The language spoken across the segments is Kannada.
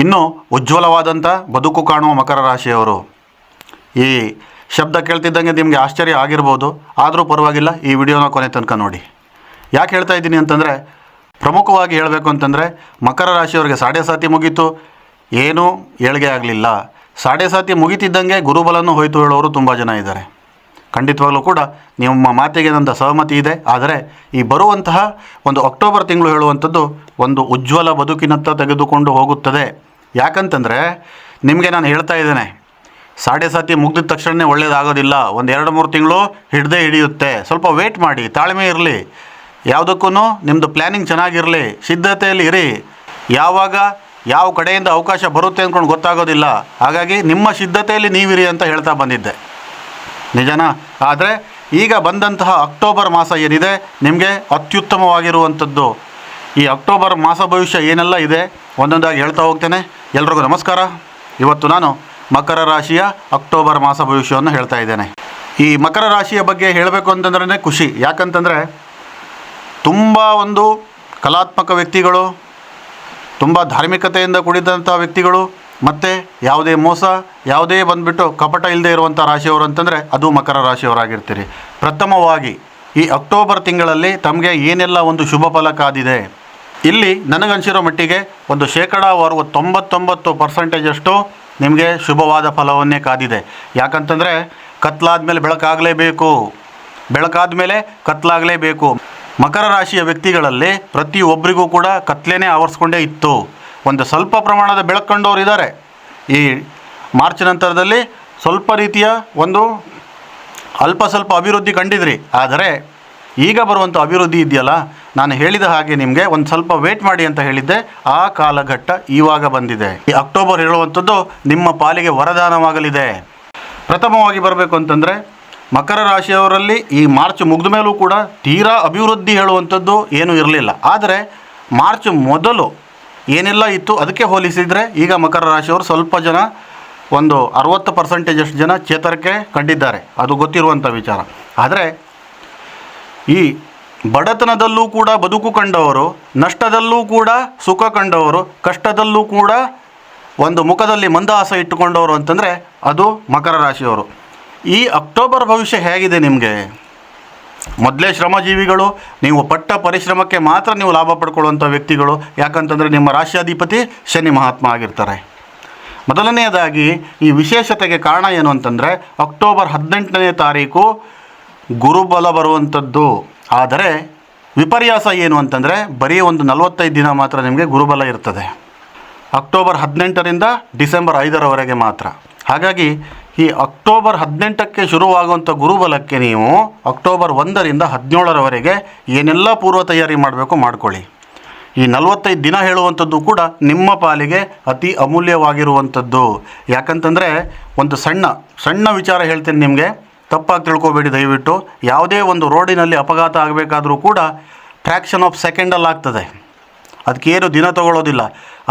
ಇನ್ನು ಉಜ್ವಲವಾದಂಥ ಬದುಕು ಕಾಣುವ ಮಕರ ರಾಶಿಯವರು. ಈ ಶಬ್ದ ಕೇಳ್ತಿದ್ದಂಗೆ ನಿಮಗೆ ಆಶ್ಚರ್ಯ ಆಗಿರ್ಬೋದು, ಆದರೂ ಪರವಾಗಿಲ್ಲ, ಈ ವಿಡಿಯೋನ ಕೊನೆ ತನಕ ನೋಡಿ. ಯಾಕೆ ಹೇಳ್ತಾ ಇದ್ದೀನಿ ಅಂತಂದರೆ, ಪ್ರಮುಖವಾಗಿ ಹೇಳಬೇಕು ಅಂತಂದರೆ, ಮಕರ ರಾಶಿಯವರಿಗೆ ಸಾಡೆ ಸಾತಿ ಮುಗೀತು, ಏನೂ ಏಳಿಗೆ ಆಗಲಿಲ್ಲ. ಸಾಡೆ ಸಾತಿ ಮುಗಿತಿದ್ದಂಗೆ ಗುರುಬಲನ್ನು ಹೋಯಿತು ಹೇಳೋರು ತುಂಬ ಜನ ಇದ್ದಾರೆ. ಖಂಡಿತವಾಗ್ಲೂ ಕೂಡ ನಿಮ್ಮ ಮಾತಿಗೆ ನನ್ನ ಸಹಮತಿ ಇದೆ. ಆದರೆ ಈ ಬರುವಂತಹ ಒಂದು ಅಕ್ಟೋಬರ್ ತಿಂಗಳು ಹೇಳುವಂಥದ್ದು ಒಂದು ಉಜ್ವಲ ಬದುಕಿನತ್ತ ತೆಗೆದುಕೊಂಡು ಹೋಗುತ್ತದೆ. ಯಾಕಂತಂದರೆ ನಿಮಗೆ ನಾನು ಹೇಳ್ತಾ ಇದ್ದೇನೆ, ಸಾಡೆ ಸಾತಿ ಮುಗ್ದಿದ ತಕ್ಷಣವೇ ಒಳ್ಳೆಯದಾಗೋದಿಲ್ಲ ಒಂದು ಎರಡು ಮೂರು ತಿಂಗಳು ಹಿಡ್ದೇ ಹಿಡಿಯುತ್ತೆ. ಸ್ವಲ್ಪ ವೇಟ್ ಮಾಡಿ, ತಾಳ್ಮೆ ಇರಲಿ. ಯಾವುದಕ್ಕೂ ನಿಮ್ಮದು ಪ್ಲ್ಯಾನಿಂಗ್ ಚೆನ್ನಾಗಿರಲಿ, ಸಿದ್ಧತೆಯಲ್ಲಿ ಇರಿ. ಯಾವಾಗ ಯಾವ ಕಡೆಯಿಂದ ಅವಕಾಶ ಬರುತ್ತೆ ಅಂದ್ಕೊಂಡು ಗೊತ್ತಾಗೋದಿಲ್ಲ. ಹಾಗಾಗಿ ನಿಮ್ಮ ಸಿದ್ಧತೆಯಲ್ಲಿ ನೀವಿರಿ ಅಂತ ಹೇಳ್ತಾ ಬಂದಿದ್ದೆ. ನಿಜನಾ? ಆದರೆ ಈಗ ಬಂದಂತಹ ಅಕ್ಟೋಬರ್ ಮಾಸ ಏನಿದೆ, ನಿಮಗೆ ಅತ್ಯುತ್ತಮವಾಗಿರುವಂಥದ್ದು. ಈ ಅಕ್ಟೋಬರ್ ಮಾಸ ಭವಿಷ್ಯ ಏನೆಲ್ಲ ಇದೆ, ಒಂದೊಂದಾಗಿ ಹೇಳ್ತಾ ಹೋಗ್ತೇನೆ. ಎಲ್ರಿಗೂ ನಮಸ್ಕಾರ. ಇವತ್ತು ನಾನು ಮಕರ ರಾಶಿಯ ಅಕ್ಟೋಬರ್ ಮಾಸ ಭವಿಷ್ಯವನ್ನು ಹೇಳ್ತಾ ಇದ್ದೇನೆ. ಈ ಮಕರ ರಾಶಿಯ ಬಗ್ಗೆ ಹೇಳಬೇಕು ಅಂತಂದ್ರೆ ಖುಷಿ. ಯಾಕಂತಂದರೆ ತುಂಬ ಒಂದು ಕಲಾತ್ಮಕ ವ್ಯಕ್ತಿಗಳು, ತುಂಬ ಧಾರ್ಮಿಕತೆಯಿಂದ ಕೂಡಿದಂಥ ವ್ಯಕ್ತಿಗಳು, ಮತ್ತು ಯಾವುದೇ ಮೋಸ, ಯಾವುದೇ ಬಂದುಬಿಟ್ಟು ಕಪಟ ಇಲ್ಲದೆ ಇರುವಂಥ ರಾಶಿಯವರು ಅಂತಂದರೆ ಅದು ಮಕರ ರಾಶಿಯವರಾಗಿರ್ತೀರಿ. ಪ್ರಥಮವಾಗಿ ಈ ಅಕ್ಟೋಬರ್ ತಿಂಗಳಲ್ಲಿ ತಮಗೆ ಏನೆಲ್ಲ ಒಂದು ಶುಭ ಫಲ ಕಾದಿದೆ? ಇಲ್ಲಿ ನನಗನ್ಸಿರೋ ಮಟ್ಟಿಗೆ ಒಂದು ಶೇಕಡಾವಾರು ತೊಂಬತ್ತೊಂಬತ್ತು ಪರ್ಸೆಂಟೇಜಷ್ಟು ನಿಮಗೆ ಶುಭವಾದ ಫಲವನ್ನೇ ಕಾದಿದೆ. ಯಾಕಂತಂದರೆ ಕತ್ಲಾದ ಮೇಲೆ ಬೆಳಕಾಗಲೇಬೇಕು. ಬೆಳಕಾದ ಮೇಲೆ ಕತ್ಲಾಗಲೇಬೇಕು. ಮಕರ ರಾಶಿಯ ವ್ಯಕ್ತಿಗಳಲ್ಲಿ ಪ್ರತಿಯೊಬ್ಬರಿಗೂ ಕೂಡ ಕತ್ಲೇನೇ ಆವರಿಸ್ಕೊಂಡೇ ಇತ್ತು. ಒಂದು ಸ್ವಲ್ಪ ಪ್ರಮಾಣದ ಬೆಳಕು ಕಂಡವರು ಇದ್ದಾರೆ ಈ ಮಾರ್ಚ್ ನಂತರದಲ್ಲಿ ಸ್ವಲ್ಪ ರೀತಿಯ ಒಂದು ಅಲ್ಪ ಸ್ವಲ್ಪ ಅಭಿವೃದ್ಧಿ ಕಂಡಿದ್ರಿ. ಆದರೆ ಈಗ ಬರುವಂಥ ಅಭಿವೃದ್ಧಿ ಇದೆಯಲ್ಲ, ನಾನು ಹೇಳಿದ ಹಾಗೆ ನಿಮಗೆ ಒಂದು ಸ್ವಲ್ಪ ವೇಟ್ ಮಾಡಿ ಅಂತ ಹೇಳಿದ್ದೆ. ಆ ಕಾಲಘಟ್ಟ ಈವಾಗ ಬಂದಿದೆ. ಈ ಅಕ್ಟೋಬರ್ ಹೇಳುವಂಥದ್ದು ನಿಮ್ಮ ಪಾಲಿಗೆ ವರದಾನವಾಗಲಿದೆ. ಪ್ರಥಮವಾಗಿ ಬರಬೇಕು ಅಂತಂದರೆ, ಮಕರ ರಾಶಿಯವರಲ್ಲಿ ಈ ಮಾರ್ಚ್ ಮುಗಿದ ಮೇಲೂ ಕೂಡ ತೀರಾ ಅಭಿವೃದ್ಧಿ ಹೇಳುವಂಥದ್ದು ಏನೂ ಇರಲಿಲ್ಲ. ಆದರೆ ಮಾರ್ಚ್ ಮೊದಲು ಏನೆಲ್ಲ ಇತ್ತು ಅದಕ್ಕೆ ಹೋಲಿಸಿದರೆ ಈಗ ಮಕರ ರಾಶಿಯವರು ಸ್ವಲ್ಪ ಜನ ಒಂದು ಅರವತ್ತು ಪರ್ಸೆಂಟೇಜಷ್ಟು ಜನ ಚೇತರಿಕೆ ಕಂಡಿದ್ದಾರೆ. ಅದು ಗೊತ್ತಿರುವಂಥ ವಿಚಾರ. ಆದರೆ ಈ ಬಡತನದಲ್ಲೂ ಕೂಡ ಬದುಕು ಕಂಡವರು, ನಷ್ಟದಲ್ಲೂ ಕೂಡ ಸುಖ ಕಂಡವರು, ಕಷ್ಟದಲ್ಲೂ ಕೂಡ ಒಂದು ಮುಖದಲ್ಲಿ ಮಂದಹಾಸ ಇಟ್ಟುಕೊಂಡವರು ಅಂತಂದರೆ ಅದು ಮಕರ ರಾಶಿಯವರು. ಈ ಅಕ್ಟೋಬರ್ ಭವಿಷ್ಯ ಹೇಗಿದೆ ನಿಮಗೆ? ಮೊದಲೇ ಶ್ರಮಜೀವಿಗಳು, ನೀವು ಪಟ್ಟ ಪರಿಶ್ರಮಕ್ಕೆ ಮಾತ್ರ ನೀವು ಲಾಭ ಪಡ್ಕೊಳ್ಳುವಂಥ ವ್ಯಕ್ತಿಗಳು, ಯಾಕಂತಂದರೆ ನಿಮ್ಮ ರಾಶ್ಯಾಧಿಪತಿ ಶನಿ ಮಹಾತ್ಮ ಆಗಿರ್ತಾರೆ. ಮೊದಲನೆಯದಾಗಿ, ಈ ವಿಶೇಷತೆಗೆ ಕಾರಣ ಏನು ಅಂತಂದರೆ, ಅಕ್ಟೋಬರ್ ಹದಿನೆಂಟನೇ ತಾರೀಕು ಗುರುಬಲ ಬರುವಂಥದ್ದು. ಆದರೆ, ವಿಪರ್ಯಾಸ ಏನು ಅಂತಂದರೆ, ಬರೀ ಒಂದು ನಲವತ್ತೈದು ದಿನ ಮಾತ್ರ ನಿಮಗೆ ಗುರುಬಲ ಇರ್ತದೆ. ಅಕ್ಟೋಬರ್ ಹದಿನೆಂಟರಿಂದ ಡಿಸೆಂಬರ್ ಐದರವರೆಗೆ ಮಾತ್ರ. ಹಾಗಾಗಿ ಈ ಅಕ್ಟೋಬರ್ ಹದಿನೆಂಟಕ್ಕೆ ಶುರುವಾಗುವಂಥ ಗುರುಬಲಕ್ಕೆ ನೀವು ಅಕ್ಟೋಬರ್ ಒಂದರಿಂದ ಹದಿನೇಳರವರೆಗೆ ಏನೆಲ್ಲ ಪೂರ್ವ ತಯಾರಿ ಮಾಡಬೇಕು ಮಾಡ್ಕೊಳ್ಳಿ. ಈ ನಲವತ್ತೈದು ದಿನ ಹೇಳುವಂಥದ್ದು ಕೂಡ ನಿಮ್ಮ ಪಾಲಿಗೆ ಅತಿ ಅಮೂಲ್ಯವಾಗಿರುವಂಥದ್ದು. ಯಾಕಂತಂದರೆ ಒಂದು ಸಣ್ಣ ಸಣ್ಣ ವಿಚಾರ ಹೇಳ್ತೀನಿ ನಿಮಗೆ. ತಪ್ಪಾಗಿ ತಿಳ್ಕೊಬೇಡಿ ದಯವಿಟ್ಟು. ಯಾವುದೇ ಒಂದು ರೋಡಿನಲ್ಲಿ ಅಪಘಾತ ಆಗಬೇಕಾದರೂ ಕೂಡ ಫ್ರ್ಯಾಕ್ಷನ್ ಆಫ್ ಸೆಕೆಂಡಲ್ಲಿ ಆಗ್ತದೆ. ಅದಕ್ಕೇನು ದಿನ ತಗೊಳ್ಳೋದಿಲ್ಲ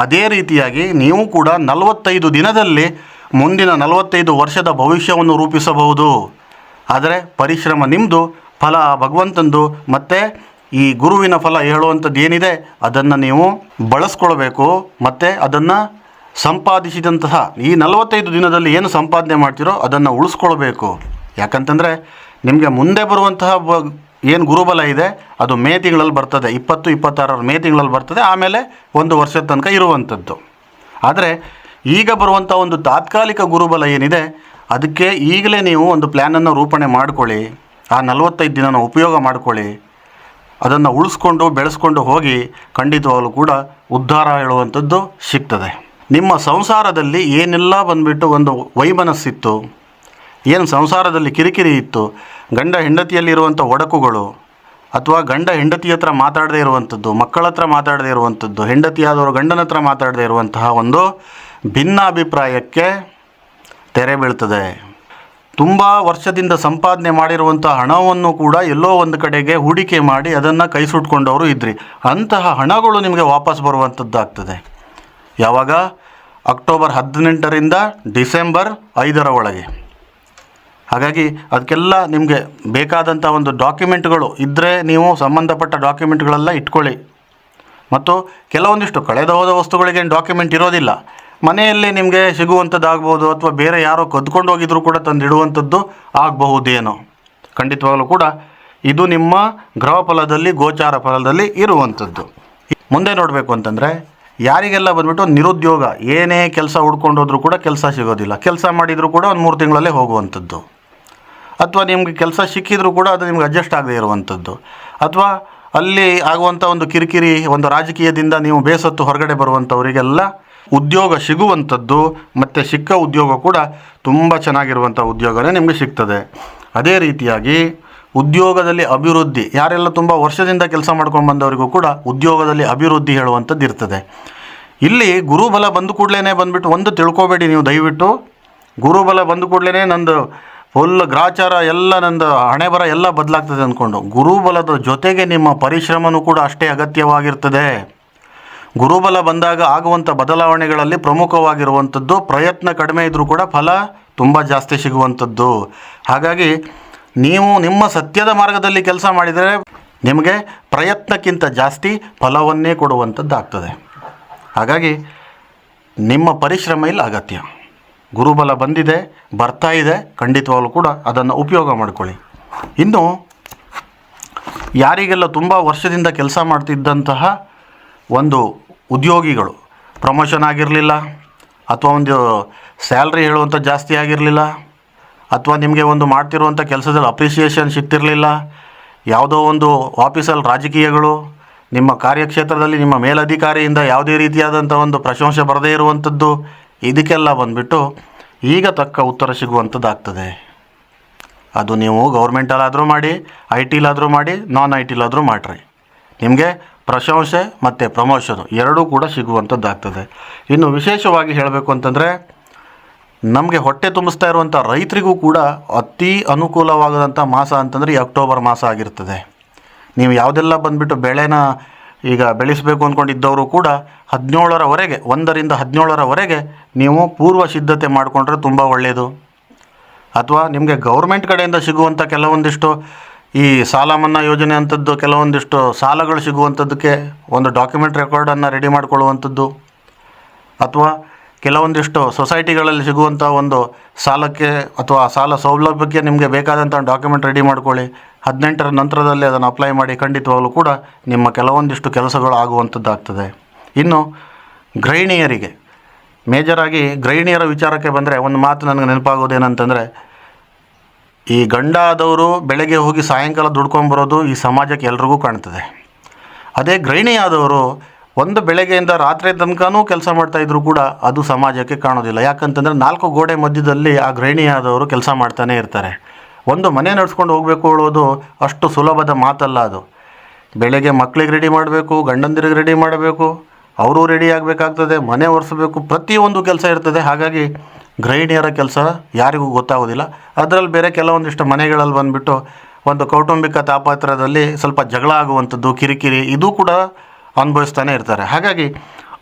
ಅದೇ ರೀತಿಯಾಗಿ ನೀವು ಕೂಡ ನಲವತ್ತೈದು ದಿನದಲ್ಲಿ ಮುಂದಿನ ನಲವತ್ತೈದು ವರ್ಷದ ಭವಿಷ್ಯವನ್ನು ರೂಪಿಸಬಹುದು. ಆದರೆ ಪರಿಶ್ರಮ ನಿಮ್ಮದು ಫಲ ಭಗವಂತಂದು. ಮತ್ತು ಈ ಗುರುವಿನ ಫಲ ಹೇಳುವಂಥದ್ದು ಏನಿದೆ ಅದನ್ನು ನೀವು ಬಳಸ್ಕೊಳ್ಬೇಕು. ಮತ್ತು ಅದನ್ನು ಸಂಪಾದಿಸಿದಂತಹ ಈ ನಲವತ್ತೈದು ದಿನದಲ್ಲಿ ಏನು ಸಂಪಾದನೆ ಮಾಡ್ತೀರೋ ಅದನ್ನು ಉಳಿಸ್ಕೊಳ್ಬೇಕು. ಯಾಕಂತಂದರೆ ನಿಮಗೆ ಮುಂದೆ ಬರುವಂತಹ ಬ, ಏನು ಗುರುಬಲ ಇದೆ, ಅದು ಮೇ ತಿಂಗಳಲ್ಲಿ ಬರ್ತದೆ. ಇಪ್ಪತ್ತು, ಇಪ್ಪತ್ತಾರರ ಮೇ ತಿಂಗಳಲ್ಲಿ ಬರ್ತದೆ. ಆಮೇಲೆ ಒಂದು ವರ್ಷದ ತನಕ ಇರುವಂಥದ್ದು. ಆದರೆ ಈಗ ಬರುವಂಥ ಒಂದು ತಾತ್ಕಾಲಿಕ ಗುರುಬಲ ಏನಿದೆ, ಅದಕ್ಕೆ ಈಗಲೇ ನೀವು ಒಂದು ಪ್ಲ್ಯಾನನ್ನು ರೂಪಣೆ ಮಾಡ್ಕೊಳ್ಳಿ, ಆ ನಲವತ್ತೈದು ದಿನನ ಉಪಯೋಗ ಮಾಡ್ಕೊಳ್ಳಿ. ಅದನ್ನು ಉಳಿಸ್ಕೊಂಡು, ಬೆಳೆಸ್ಕೊಂಡು ಹೋಗಿ ಖಂಡಿತವಾಗಲೂ ಕೂಡ ಉದ್ಧಾರ ಹೇಳುವಂಥದ್ದು ಸಿಗ್ತದೆ. ನಿಮ್ಮ ಸಂಸಾರದಲ್ಲಿ ಏನೆಲ್ಲ ಬಂದುಬಿಟ್ಟು ಒಂದು ವೈಮನಸ್ಸಿತ್ತು, ಏನು ಸಂಸಾರದಲ್ಲಿ ಕಿರಿಕಿರಿ ಇತ್ತು, ಗಂಡ ಹೆಂಡತಿಯಲ್ಲಿರುವಂಥ ಒಡಕುಗಳು, ಅಥವಾ ಗಂಡ ಹೆಂಡತಿ ಹತ್ರ ಮಾತಾಡದೇ ಇರುವಂಥದ್ದು, ಮಕ್ಕಳ ಹತ್ರ ಮಾತಾಡದೇ ಇರುವಂಥದ್ದು, ಹೆಂಡತಿಯಾದವರು ಗಂಡನ ಹತ್ರ ಮಾತಾಡದೇ ಇರುವಂತಹ ಒಂದು ಭಿನ್ನಾಭಿಪ್ರಾಯಕ್ಕೆ ತೆರೆ ಬೀಳ್ತದೆ. ತುಂಬ ವರ್ಷದಿಂದ ಸಂಪಾದನೆ ಮಾಡಿರುವಂಥ ಹಣವನ್ನು ಕೂಡ ಎಲ್ಲೋ ಒಂದು ಕಡೆಗೆ ಹೂಡಿಕೆ ಮಾಡಿ ಅದನ್ನು ಕೈ ಸುಟ್ಕೊಂಡವರು ಇದ್ರಿ. ಅಂತಹ ಹಣಗಳು ನಿಮಗೆ ವಾಪಸ್ ಬರುವಂಥದ್ದಾಗ್ತದೆ. ಯಾವಾಗ? ಅಕ್ಟೋಬರ್ ಹದಿನೆಂಟರಿಂದ ಡಿಸೆಂಬರ್ ಐದರ ಒಳಗೆ. ಹಾಗಾಗಿ ಅದಕ್ಕೆಲ್ಲ ನಿಮಗೆ ಬೇಕಾದಂಥ ಒಂದು ಡಾಕ್ಯುಮೆಂಟ್ಗಳು ಇದ್ದರೆ ನೀವು ಸಂಬಂಧಪಟ್ಟ ಡಾಕ್ಯುಮೆಂಟ್ಗಳೆಲ್ಲ ಇಟ್ಕೊಳ್ಳಿ. ಮತ್ತು ಕೆಲವೊಂದಿಷ್ಟು ಕಳೆದ ಹೋದ ವಸ್ತುಗಳಿಗೆ ಡಾಕ್ಯುಮೆಂಟ್ ಇರೋದಿಲ್ಲ. ಮನೆಯಲ್ಲಿ ನಿಮಗೆ ಸಿಗುವಂಥದ್ದಾಗ್ಬೋದು ಅಥವಾ ಬೇರೆ ಯಾರೋ ಕದ್ಕೊಂಡು ಹೋಗಿದ್ರು ಕೂಡ ತಂದಿಡುವಂಥದ್ದು ಆಗಬಹುದೇನೋ. ಖಂಡಿತವಾಗಲೂ ಕೂಡ ಇದು ನಿಮ್ಮ ಗ್ರಹ ಫಲದಲ್ಲಿ, ಗೋಚಾರ ಫಲದಲ್ಲಿ ಇರುವಂಥದ್ದು. ಮುಂದೆ ನೋಡಬೇಕು ಅಂತಂದರೆ, ಯಾರಿಗೆಲ್ಲ ಬಂದ್ಬಿಟ್ಟು ನಿರುದ್ಯೋಗ, ಏನೇ ಕೆಲಸ ಹುಡ್ಕೊಂಡು ಹೋದರೂ ಕೂಡ ಕೆಲಸ ಸಿಗೋದಿಲ್ಲ. ಕೆಲಸ ಮಾಡಿದರೂ ಕೂಡ ಒಂದು ಮೂರು ತಿಂಗಳಲ್ಲೇ ಹೋಗುವಂಥದ್ದು. ಅಥವಾ ನಿಮಗೆ ಕೆಲಸ ಸಿಕ್ಕಿದರೂ ಕೂಡ ಅದು ನಿಮ್ಗೆ ಅಡ್ಜಸ್ಟ್ ಆಗದೆ ಇರುವಂಥದ್ದು. ಅಥವಾ ಅಲ್ಲಿ ಆಗುವಂಥ ಒಂದು ಕಿರಿಕಿರಿ, ಒಂದು ರಾಜಕೀಯದಿಂದ ನೀವು ಬೇಸತ್ತು ಹೊರಗಡೆ ಬರುವಂಥವರಿಗೆಲ್ಲ ಉದ್ಯೋಗ ಸಿಗುವಂಥದ್ದು, ಮತ್ತು ಸಿಕ್ಕ ಉದ್ಯೋಗ ಕೂಡ ತುಂಬ ಚೆನ್ನಾಗಿರುವಂಥ ಉದ್ಯೋಗವೇ ನಿಮಗೆ ಸಿಗ್ತದೆ. ಅದೇ ರೀತಿಯಾಗಿ ಉದ್ಯೋಗದಲ್ಲಿ ಅಭಿವೃದ್ಧಿ, ಯಾರೆಲ್ಲ ತುಂಬ ವರ್ಷದಿಂದ ಕೆಲಸ ಮಾಡ್ಕೊಂಡು ಬಂದವರಿಗೂ ಕೂಡ ಉದ್ಯೋಗದಲ್ಲಿ ಅಭಿವೃದ್ಧಿ ಹೇಳುವಂಥದ್ದು ಇರ್ತದೆ. ಇಲ್ಲಿ ಗುರುಬಲ ಬಂದ ಕೂಡಲೇ ಬಂದುಬಿಟ್ಟು ಒಂದು ತಿಳ್ಕೊಬೇಡಿ ನೀವು ದಯವಿಟ್ಟು. ಗುರುಬಲ ಬಂದ ಕೂಡಲೇ ನಂದು ಫುಲ್ ಗ್ರಾಚಾರ ಎಲ್ಲ ನಂದು ಹಣೆ ಬರ ಎಲ್ಲ ಬದಲಾಗ್ತದೆ ಅಂದ್ಕೊಂಡು. ಗುರುಬಲದ ಜೊತೆಗೆ ನಿಮ್ಮ ಪರಿಶ್ರಮನೂ ಕೂಡ ಅಷ್ಟೇ ಅಗತ್ಯವಾಗಿರ್ತದೆ. ಗುರುಬಲ ಬಂದಾಗ ಆಗುವಂಥ ಬದಲಾವಣೆಗಳಲ್ಲಿ ಪ್ರಮುಖವಾಗಿರುವಂಥದ್ದು ಪ್ರಯತ್ನ ಕಡಿಮೆ ಇದ್ದರೂ ಕೂಡ ಫಲ ತುಂಬ ಜಾಸ್ತಿ ಸಿಗುವಂಥದ್ದು. ಹಾಗಾಗಿ ನೀವು ನಿಮ್ಮ ಸತ್ಯದ ಮಾರ್ಗದಲ್ಲಿ ಕೆಲಸ ಮಾಡಿದರೆ ನಿಮಗೆ ಪ್ರಯತ್ನಕ್ಕಿಂತ ಜಾಸ್ತಿ ಫಲವನ್ನೇ ಕೊಡುವಂಥದ್ದಾಗ್ತದೆ. ಹಾಗಾಗಿ ನಿಮ್ಮ ಪರಿಶ್ರಮ ಇಲ್ಲಿ ಅಗತ್ಯ. ಗುರುಬಲ ಬಂದಿದೆ, ಬರ್ತಾ ಇದೆ, ಖಂಡಿತವಾಗಲೂ ಕೂಡ ಅದನ್ನು ಉಪಯೋಗ ಮಾಡಿಕೊಳ್ಳಿ. ಇನ್ನು ಯಾರಿಗೆಲ್ಲ ತುಂಬ ವರ್ಷದಿಂದ ಕೆಲಸ ಮಾಡ್ತಿದ್ದಂತಹ ಒಂದು ಉದ್ಯೋಗಿಗಳು ಪ್ರಮೋಷನ್ ಆಗಿರಲಿಲ್ಲ ಅಥವಾ ಒಂದು ಸ್ಯಾಲ್ರಿ ಹೇಳುವಂಥ ಜಾಸ್ತಿ ಆಗಿರಲಿಲ್ಲ ಅಥವಾ ನಿಮಗೆ ಒಂದು ಮಾಡ್ತಿರುವಂಥ ಕೆಲಸದಲ್ಲಿ ಅಪ್ರಿಸಿಯೇಷನ್ ಸಿಗ್ತಿರಲಿಲ್ಲ, ಯಾವುದೋ ಒಂದು ಆಫೀಸಲ್ಲಿ ರಾಜಕೀಯಗಳು, ನಿಮ್ಮ ಕಾರ್ಯಕ್ಷೇತ್ರದಲ್ಲಿ ನಿಮ್ಮ ಮೇಲಧಿಕಾರಿಯಿಂದ ಯಾವುದೇ ರೀತಿಯಾದಂಥ ಒಂದು ಪ್ರಶಂಸೆ ಬರದೇ ಇರುವಂಥದ್ದು ಇದಕ್ಕೆಲ್ಲ ಬಂದುಬಿಟ್ಟು ಈಗ ತಕ್ಕ ಉತ್ತರ ಸಿಗುವಂಥದ್ದಾಗ್ತದೆ. ಅದು ನೀವು ಗೌರ್ಮೆಂಟಲ್ಲಾದರೂ ಮಾಡಿ ಐ ಟಿಲಾದರೂ ಮಾಡಿ ನಾನ್ ಐ ಟಿಲಾದರೂ ಮಾಡಿರಿ. ನಿಮಗೆ ಪ್ರಶಂಸೆ ಮತ್ತು ಪ್ರಮೋಷನು ಎರಡೂ ಕೂಡ ಸಿಗುವಂಥದ್ದಾಗ್ತದೆ. ಇನ್ನು ವಿಶೇಷವಾಗಿ ಹೇಳಬೇಕು ಅಂತಂದರೆ, ನಮಗೆ ಹೊಟ್ಟೆ ತುಂಬಿಸ್ತಾ ಇರುವಂಥ ರೈತರಿಗೂ ಕೂಡ ಅತಿ ಅನುಕೂಲವಾಗದಂಥ ಮಾಸ ಅಂತಂದರೆ ಈ ಅಕ್ಟೋಬರ್ ಮಾಸ ಆಗಿರ್ತದೆ. ನೀವು ಯಾವುದೆಲ್ಲ ಬಂದುಬಿಟ್ಟು ಬೆಳೆನ ಈಗ ಬೆಳೆಸಬೇಕು ಅಂದ್ಕೊಂಡಿದ್ದವರು ಕೂಡ ಹದಿನೇಳರವರೆಗೆ, ಒಂದರಿಂದ ಹದಿನೇಳರವರೆಗೆ ನೀವು ಪೂರ್ವ ಸಿದ್ಧತೆ ಮಾಡಿಕೊಂಡ್ರೆ ತುಂಬ ಒಳ್ಳೆಯದು ಅಥವಾ ನಿಮಗೆ ಗೌರ್ಮೆಂಟ್ ಕಡೆಯಿಂದ ಸಿಗುವಂಥ ಕೆಲವೊಂದಿಷ್ಟು ಈ ಸಾಲ ಮನ್ನಾ ಯೋಜನೆ ಅಂಥದ್ದು ಕೆಲವೊಂದಿಷ್ಟು ಸಾಲಗಳು ಸಿಗುವಂಥದ್ದಕ್ಕೆ ಒಂದು ಡಾಕ್ಯುಮೆಂಟ್ ರೆಕಾರ್ಡನ್ನು ರೆಡಿ ಮಾಡಿಕೊಳ್ಳುವಂಥದ್ದು. ಅಥವಾ ಕೆಲವೊಂದಿಷ್ಟು ಸೊಸೈಟಿಗಳಲ್ಲಿ ಸಿಗುವಂಥ ಒಂದು ಸಾಲಕ್ಕೆ ಅಥವಾ ಸಾಲ ಸೌಲಭ್ಯಕ್ಕೆ ನಿಮಗೆ ಬೇಕಾದಂಥ ಡಾಕ್ಯುಮೆಂಟ್ ರೆಡಿ ಮಾಡ್ಕೊಳ್ಳಿ. ಹದಿನೆಂಟರ ನಂತರದಲ್ಲಿ ಅದನ್ನು ಅಪ್ಲೈ ಮಾಡಿ ಖಂಡಿತವಾಗಲೂ ಕೂಡ ನಿಮ್ಮ ಕೆಲವೊಂದಿಷ್ಟು ಕೆಲಸಗಳು ಆಗುವಂಥದ್ದಾಗ್ತದೆ. ಇನ್ನು ಗೃಹಿಣಿಯರಿಗೆ ಮೇಜರಾಗಿ ಗೃಹಿಣಿಯರ ವಿಚಾರಕ್ಕೆ ಬಂದರೆ ಒಂದು ಮಾತು ನನಗೆ ನೆನಪಾಗೋದೇನಂತಂದರೆ ಈ ಗಂಡ ಆದವರು ಬೆಳಗ್ಗೆ ಹೋಗಿ ಸಾಯಂಕಾಲ ದುಡ್ಕೊಂಬರೋದು ಈ ಸಮಾಜಕ್ಕೆ ಎಲ್ರಿಗೂ ಕಾಣ್ತದೆ. ಅದೇ ಗೃಹಿಣಿ ಆದವರು ಒಂದು ಬೆಳಗ್ಗೆಯಿಂದ ರಾತ್ರಿ ತನಕನೂ ಕೆಲಸ ಮಾಡ್ತಾ ಇದ್ರು ಕೂಡ ಅದು ಸಮಾಜಕ್ಕೆ ಕಾಣೋದಿಲ್ಲ. ಯಾಕಂತಂದರೆ ನಾಲ್ಕು ಗೋಡೆ ಮಧ್ಯದಲ್ಲಿ ಆ ಗೃಹಿಣಿ ಆದವರು ಕೆಲಸ ಮಾಡ್ತಾನೆ ಇರ್ತಾರೆ. ಒಂದು ಮನೆ ನಡೆಸ್ಕೊಂಡು ಹೋಗಬೇಕು ಹೇಳೋದು ಅಷ್ಟು ಸುಲಭದ ಮಾತಲ್ಲ ಅದು. ಬೆಳಗ್ಗೆ ಮಕ್ಕಳಿಗೆ ರೆಡಿ ಮಾಡಬೇಕು, ಗಂಡಂದಿರಿಗೆ ರೆಡಿ ಮಾಡಬೇಕು ಅವರು ರೆಡಿ ಆಗಬೇಕಾಗ್ತದೆ, ಮನೆ ಒರೆಸಬೇಕು, ಪ್ರತಿಯೊಂದು ಕೆಲಸ ಇರ್ತದೆ. ಹಾಗಾಗಿ ಗೃಹಿಣಿಯರ ಕೆಲಸ ಯಾರಿಗೂ ಗೊತ್ತಾಗೋದಿಲ್ಲ. ಅದರಲ್ಲಿ ಬೇರೆ ಕೆಲವೊಂದಿಷ್ಟು ಮನೆಗಳಲ್ಲಿ ಬಂದುಬಿಟ್ಟು ಒಂದು ಕೌಟುಂಬಿಕ ತಾಪತ್ರದಲ್ಲಿ ಸ್ವಲ್ಪ ಜಗಳ ಆಗುವಂಥದ್ದು, ಕಿರಿಕಿರಿ ಇದು ಕೂಡ ಅನುಭವಿಸ್ತಾನೆ ಇರ್ತಾರೆ. ಹಾಗಾಗಿ